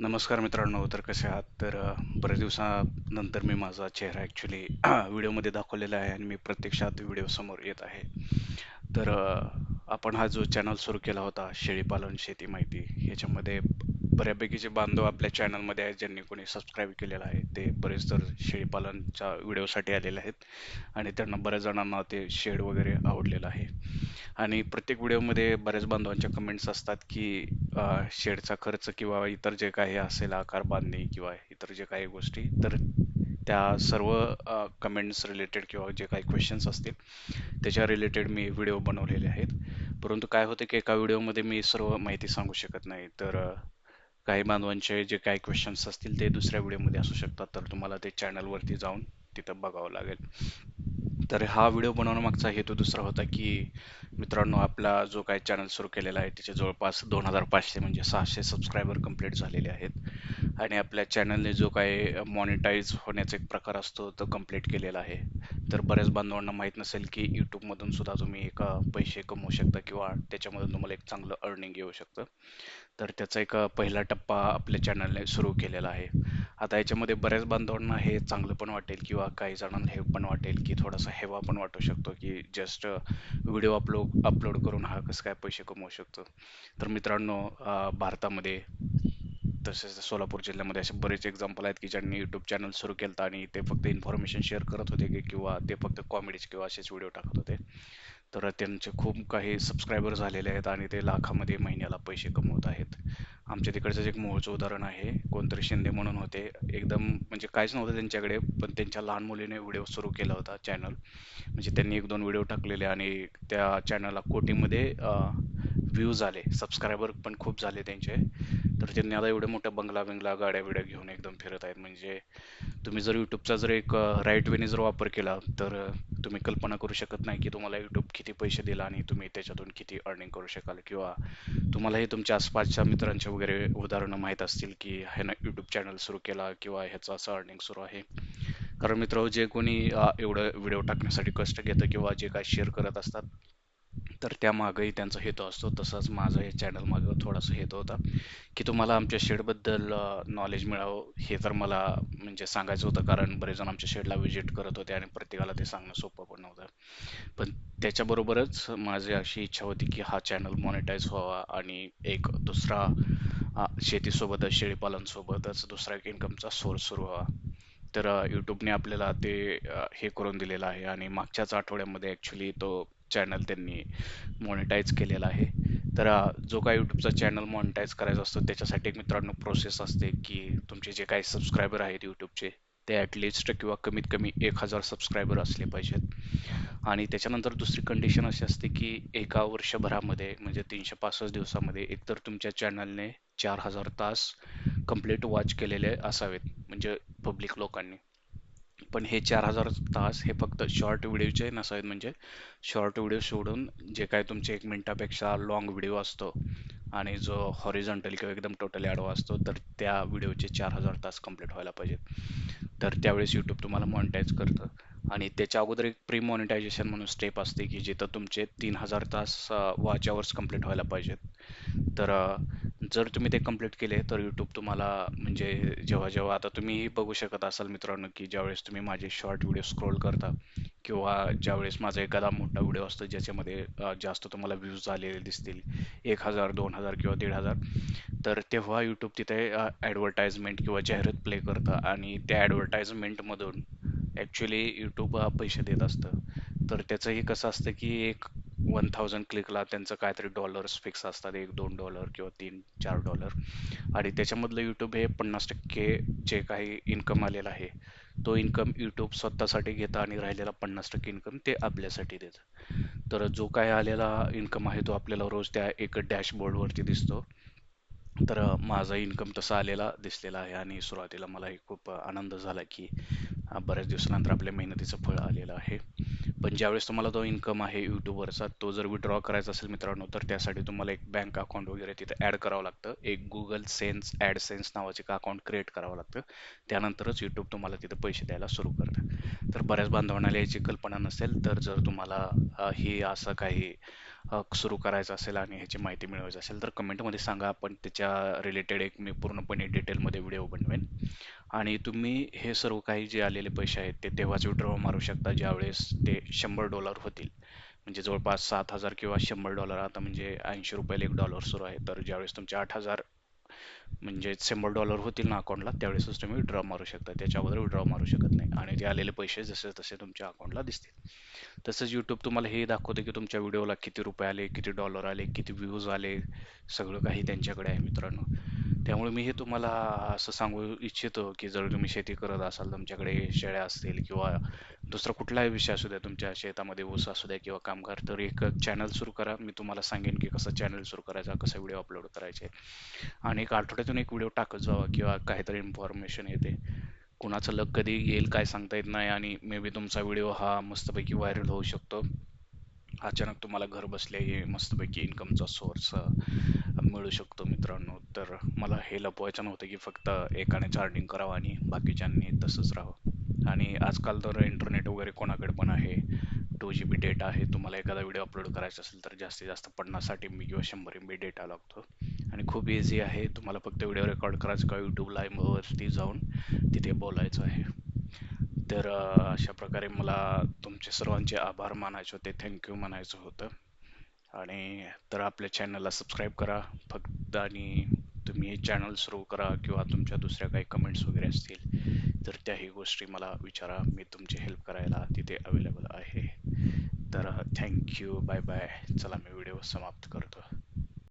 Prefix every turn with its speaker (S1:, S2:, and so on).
S1: नमस्कार मित्रांनो तर कसे आहात? तर बऱ्याच दिवसानंतर मी माझा चेहरा ॲक्च्युली व्हिडिओमध्ये दाखवलेला आहे आणि मी प्रत्यक्षात व्हिडिओ समोर येत आहे. तर आपण हा जो चॅनल सुरू केला होता शेळीपालन शेती माहिती ह्याच्यामध्ये बऱ्यापैकी जे बांधव आपल्या चॅनलमध्ये आहेत ज्यांनी कोणी सबस्क्राईब केलेलं आहे ते बरेच तर शेळीपालनच्या व्हिडिओसाठी आलेले आहेत. आणि त्यांना बऱ्याच जणांना ते शेड वगैरे आवडलेलं आहे. आणि प्रत्येक व्हिडिओमध्ये बऱ्याच बांधवांच्या कमेंट्स असतात की शेडचा खर्च किंवा इतर जे काही असेल आकार बांधणे किंवा इतर जे काही गोष्टी तर त्या सर्व कमेंट्स रिलेटेड किंवा जे काही क्वेश्चन्स असतील त्याच्या रिलेटेड मी व्हिडिओ बनवलेले आहेत. परंतु काय होते की एका व्हिडिओमध्ये मी सर्व माहिती सांगू शकत नाही. तर काही बांधवांचे जे काही क्वेश्चन्स असतील ते दुसऱ्या व्हिडिओमध्ये असू शकतात. तर तुम्हाला ते चॅनलवरती जाऊन तिथं बघावं लागेल. तर हा व्हिडिओ बनवण्यामागचा हेतू दुसरा होता की मित्रांनो आपला जो काही चॅनल सुरू केलेला आहे त्याचे जवळपास दोन हजार पाचशे म्हणजे सहाशे सबस्क्रायबर कंप्लीट झालेले आहेत. आणि आपल्या चॅनलने जो काही मॉनिटाईज होण्याचा एक प्रकार असतो तो कंप्लीट केलेला आहे. तर बऱ्याच बांधवांना माहीत नसेल की यूट्यूबमधून सुद्धा तुम्ही एक पैसे कमवू शकता किंवा त्याच्यामधून तुम्हाला एक चांगलं अर्निंग येऊ शकतं. तर त्याचा एक पहिला टप्पा आपल्या चॅनलने सुरू केलेला आहे. आता याच्यामध्ये बऱ्याच बांधवांना हे चांगलं पण वाटेल किंवा काही जणांना हे पण वाटेल की थोडासा हेवा पण वाटू शकतो की जस्ट व्हिडिओ अपलोड अपलोड करून हा कसं काय पैसे कमवू शकतो. तर मित्रांनो भारतामध्ये तसेच सोलापूर जिल्ह्यामध्ये असे बरेच एक्झाम्पल आहेत की ज्यांनी युट्यूब चॅनल सुरू केलं आणि ते फक्त इन्फॉर्मेशन शेअर करत होते की किंवा ते फक्त कॉमेडीचे किंवा असेच व्हिडिओ टाकत होते. तर त्यांचे खूप काही सबस्क्रायबर झालेले आहेत आणि ते लाखामध्ये महिन्याला पैसे कमवत आहेत. आमच्या तिकडचं एक मूळचं उदाहरण आहे कोणतरी शिंदे म्हणून होते. एकदम म्हणजे काहीच नव्हतं त्यांच्याकडे पण त्यांच्या लहान मुलीने व्हिडिओ सुरू केला होता चॅनल. म्हणजे त्यांनी एक दोन व्हिडिओ टाकलेले आणि त्या चॅनलला कोटीमध्ये व्ह्यूज आले. सबस्क्रायबर पण खूप झाले त्यांचे. तर त्यांनी आता एवढ्या मोठ्या बंगला बिंगला गाड्या बिड्या घेऊन एकदम फिरत आहेत. म्हणजे तुम्ही जर यूट्यूबचा जर एक राईट वेने जर वापर केला तर तुम्ही कल्पना करू शकत नाही की तुम्हाला यूट्यूब किती पैसे दिला आणि तुम्ही त्याच्यातून किती अर्निंग करू शकाल. किंवा तुम्हालाही तुमच्या आसपासच्या मित्रांचे वगैरे उदाहरणं माहीत असतील की ह्यानं यूट्यूब चॅनल सुरू केला किंवा ह्याचं असं अर्निंग सुरू आहे. कारण मित्र जे कोणी एवढं व्हिडिओ टाकण्यासाठी कष्ट घेतं किंवा जे काय शेअर करत असतात तर त्यामागंही त्यांचा हेतू असतो. तसंच माझं हे चॅनल मागं थोडासा हेतू होता की तुम्हाला आमच्या शेडबद्दल नॉलेज मिळावं हे तर मला म्हणजे सांगायचं होतं. कारण बरेच जण आमच्या शेडला व्हिजिट करत होते आणि प्रत्येकाला ते सांगणं सोपं पण नव्हतं. पण त्याच्याबरोबरच माझी अशी इच्छा होती की हा चॅनल मॉनिटाईज व्हावा आणि एक दुसरा शेतीसोबतच शेळीपालनसोबतच दुसरा एक इन्कमचा सोर्स सुरू व्हावा. तर यूट्यूबने आपल्याला ते हे करून दिलेलं आहे आणि मागच्याच आठवड्यामध्ये ॲक्च्युली तो चॅनल त्यांनी मॉनिटाईज केलेला आहे. तर जो काय यूट्यूबचा चॅनल मॉनिटाईज करायचा असतो त्याच्यासाठी एक मित्रांनो प्रोसेस असते की तुमचे जे काही सबस्क्रायबर आहेत यूट्यूबचे ते ॲटलिस्ट किंवा कमीत कमी एक हजार सबस्क्रायबर असले पाहिजेत. आणि त्याच्यानंतर दुसरी कंडिशन अशी असते की एका वर्षभरामध्ये म्हणजे तीनशे पासष्ट दिवसामध्ये एकतर तुमच्या चॅनलने चार हजार तास कंप्लीट वॉच केलेले असावेत म्हणजे पब्लिक लोकांनी. पण हे चार हजार तास हे फक्त शॉर्ट व्हिडिओचे नसावेत. म्हणजे शॉर्ट व्हिडिओ सोडून जे काय तुमचे एक मिनिटापेक्षा लॉंग व्हिडिओ असतो आणि जो हॉरिझॉन्टल किंवा एकदम टोटली आडवा असतो तर त्या व्हिडिओचे चार हजार तास कंप्लीट व्हायला पाहिजेत. तर त्यावेळेस यूट्यूब तुम्हाला मॉनिटाईज करतं. आणि त्याच्या अगोदर एक प्री मॉनिटायझेशन म्हणून स्टेप असते की जिथं तुमचे तीन हजार तास वॉच आवर्स कंप्लीट व्हायला पाहिजेत. तर जर तुम्ही ते कंप्लीट केले तर यूट्यूब तुम्हाला म्हणजे जेव्हा जेव्हा आता तुम्हीही बघू शकत असाल मित्रांनो की ज्यावेळेस तुम्ही माझे शॉर्ट व्हिडिओ स्क्रोल करता किंवा ज्यावेळेस माझा एखादा मोठा व्हिडिओ असतो ज्याच्यामध्ये जास्त तुम्हाला व्ह्यूज आलेले दिसतील एक हजार दोन हजार किंवा दीड हजार तर तेव्हा यूट्यूब तिथे ॲडव्हर्टाइजमेंट किंवा जाहिरात प्ले करतं आणि त्या ॲडव्हर्टाइजमेंटमधून ॲक्च्युली यूट्यूब पैसे देत असतं. तर त्याचंही कसं असतं की एक वन थाउजंड क्लिकला त्यांचं काहीतरी डॉलर्स फिक्स असतात एक दोन डॉलर किंवा तीन चार डॉलर आणि त्याच्यामधलं यूट्यूब हे पन्नास टक्के जे काही इन्कम आलेलं आहे तो इन्कम यूट्यूब स्वतःसाठी घेतं आणि राहिलेला पन्नास टक्के इन्कम ते आपल्यासाठी देतं. तर जो काय आलेला इन्कम आहे तो आपल्याला रोज त्या एक डॅशबोर्डवरती दिसतो. तर माझा इन्कम तसा आलेला दिसलेला आहे आणि सुरुवातीला मलाही खूप आनंद झाला की बऱ्याच दिवसानंतर आपल्या मेहनतीचं फळ आलेलं आहे. पण ज्यावेळेस तुम्हाला तो इन्कम आहे यूट्यूबवरचा तो जर विड्रॉ करायचा असेल मित्रांनो तर त्यासाठी तुम्हाला एक बँक अकाउंट वगैरे तिथं ॲड करावं लागतं. एक गुगल सेन्स ॲड सेन्स नावाचं एक अकाउंट क्रिएट करावं लागतं. त्यानंतरच यूट्यूब तुम्हाला तिथं पैसे द्यायला सुरू करतं. तर बऱ्याच बांधवांना याची कल्पना नसेल तर जर तुम्हाला हे ही असं काही सुरू करायचं असेल आणि ह्याची माहिती मिळवायची असेल तर कमेंटमध्ये सांगा. आपण त्याच्या रिलेटेड एक मी पूर्णपणे डिटेलमध्ये व्हिडिओ बनवेन. आणि तुम्ही हे सर्व काही जे आलेले पैसे आहेत ते तेव्हाच विड्रॉ मारू शकता. ज्यावेळेस ते शंभर डॉलर होतील. म्हणजे जवळपास सात हजार किंवा शंभर डॉलर आता म्हणजे ऐंशी रुपयाला एक डॉलर सुरू आहे. तर ज्यावेळेस तुमचे आठ हजार म्हणजे शंभर डॉलर होतील ना अकाउंटला त्यावेळेसच तुम्ही विड्रॉ मारू शकता त्याच्या अगोदर विड्रॉ मारू शकत नाही. आणि ते आलेले पैसे जसे तसे तुमच्या अकाउंटला दिसतील. तसंच यूट्यूब तुम्हाला हे दाखवते की तुमच्या व्हिडिओला किती रुपये आले किती डॉलर आले किती व्ह्यूज आले सगळं काही त्यांच्याकडे आहे मित्रांनो. त्यामुळे मी हे तुम्हाला असं सांगू इच्छितो की जर तुम्ही शेती करत असाल तुमच्याकडे शेळ्या असतील किंवा दुसरा कुठलाही विषय असू द्या तुमच्या शेतामध्ये ऊस असू द्या किंवा कामगार तर एक चॅनल सुरू करा. मी तुम्हाला सांगेन की कसं चॅनल सुरू करायचा कसा व्हिडिओ अपलोड करायचे. आणि एक आठवड्यातून एक व्हिडिओ टाकत जावा किंवा काहीतरी इन्फॉर्मेशन येते. कुणाचं लग कधी येईल काय सांगता येत नाही आणि मे बी तुमचा व्हिडिओ हा मस्तपैकी व्हायरल होऊ शकतो. अचानक तुम्हाला घर बसल्या मस्तपैकी इन्कमचा सोर्स मिळू शकतो मित्रांनो. तर मला हे लपवायचं नव्हतं की फक्त एकाने चार्जिंग करावं आणि बाकीच्यांनी तसंच राहावं. आणि आजकाल तर इंटरनेट वगैरे कोणाकडे पण आहे टू जी बी डेटा आहे तुम्हाला एखादा व्हिडिओ अपलोड करायचा असेल तर जास्तीत जास्त पन्नास एम बी किंवा शंभर एम बी डेटा लागतो. आणि खूप इझी आहे तुम्हाला फक्त व्हिडिओ रेकॉर्ड करायचं का यूट्यूब लाईव्हवरती जाऊन तिथे बोलायचं आहे. तर अशा प्रकारे मला तुमचे सर्वांचे आभार मानायचे होते. थँक्यू म्हणायचं होतं. आणि तर आपल्या चॅनलला सबस्क्राईब करा. फक्त आणि तुम्ही चॅनल सुरू करा किंवा तुमच्या दुसऱ्या काही कमेंट्स वगैरे असतील तर त्याही गोष्टी मला विचारा. मी तुमची हेल्प करायला तिथे अवेलेबल आहे. तर थँक्यू बाय बाय चला मी व्हिडिओ समाप्त करतो.